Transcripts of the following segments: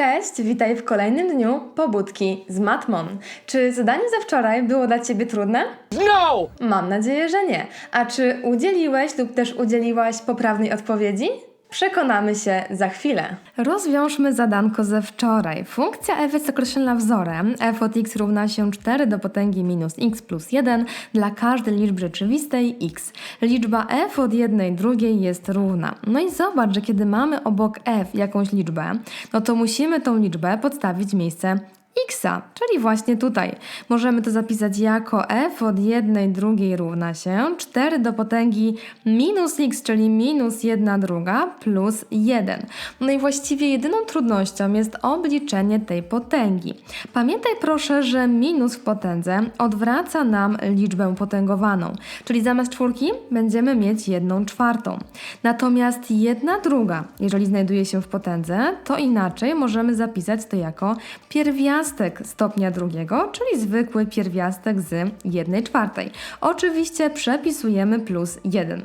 Cześć, witaj w kolejnym dniu pobudki z Matmon. Czy zadanie ze wczoraj było dla Ciebie trudne? No! Mam nadzieję, że nie. A czy udzieliłeś lub też udzieliłaś poprawnej odpowiedzi? Przekonamy się za chwilę. Rozwiążmy zadanko ze wczoraj. Funkcja f jest określona wzorem. f od x równa się 4 do potęgi minus x plus 1 dla każdej liczby rzeczywistej x. Liczba f od jednej drugiej jest równa. No i zobacz, że kiedy mamy obok f jakąś liczbę, no to musimy tą liczbę podstawić w miejsce x, czyli właśnie tutaj. Możemy to zapisać jako f od jednej drugiej równa się 4 do potęgi minus x, czyli minus 1 druga plus 1. No i właściwie jedyną trudnością jest obliczenie tej potęgi. Pamiętaj proszę, że minus w potędze odwraca nam liczbę potęgowaną, czyli zamiast czwórki będziemy mieć jedną czwartą. Natomiast jedna druga, jeżeli znajduje się w potędze, to inaczej możemy zapisać to jako pierwiastek stopnia drugiego, czyli zwykły pierwiastek z 1 czwartej. Oczywiście przepisujemy plus 1.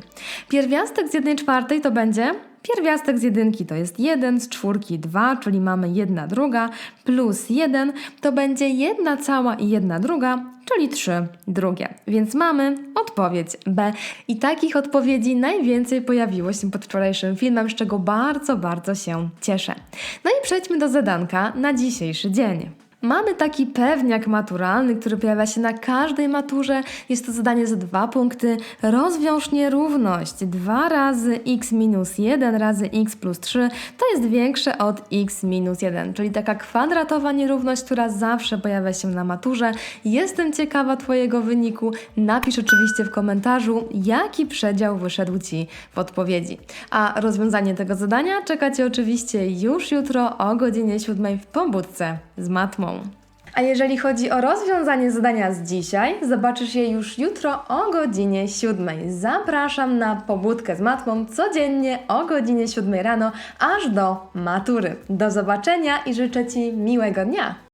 Pierwiastek z 1 czwartej to będzie Pierwiastek z jedynki to jest 1, z czwórki 2, czyli mamy 1 druga, plus 1 to będzie 1 cała i 1 druga, czyli 3 drugie. Więc mamy odpowiedź B. I takich odpowiedzi najwięcej pojawiło się pod wczorajszym filmem, z czego bardzo, bardzo się cieszę. No i przejdźmy do zadanka na dzisiejszy dzień. Mamy taki pewniak maturalny, który pojawia się na każdej maturze. Jest to zadanie za dwa punkty. Rozwiąż nierówność. 2 razy x minus 1 razy x plus 3 to jest większe od x minus 1, czyli taka kwadratowa nierówność, która zawsze pojawia się na maturze. Jestem ciekawa Twojego wyniku. Napisz oczywiście w komentarzu, jaki przedział wyszedł Ci w odpowiedzi. A rozwiązanie tego zadania czeka Cię oczywiście już jutro o godzinie 7 w pobudce z matmą. A jeżeli chodzi o rozwiązanie zadania z dzisiaj, zobaczysz je już jutro o godzinie 7. Zapraszam na pobudkę z matmą codziennie o godzinie 7 rano aż do matury. Do zobaczenia i życzę Ci miłego dnia!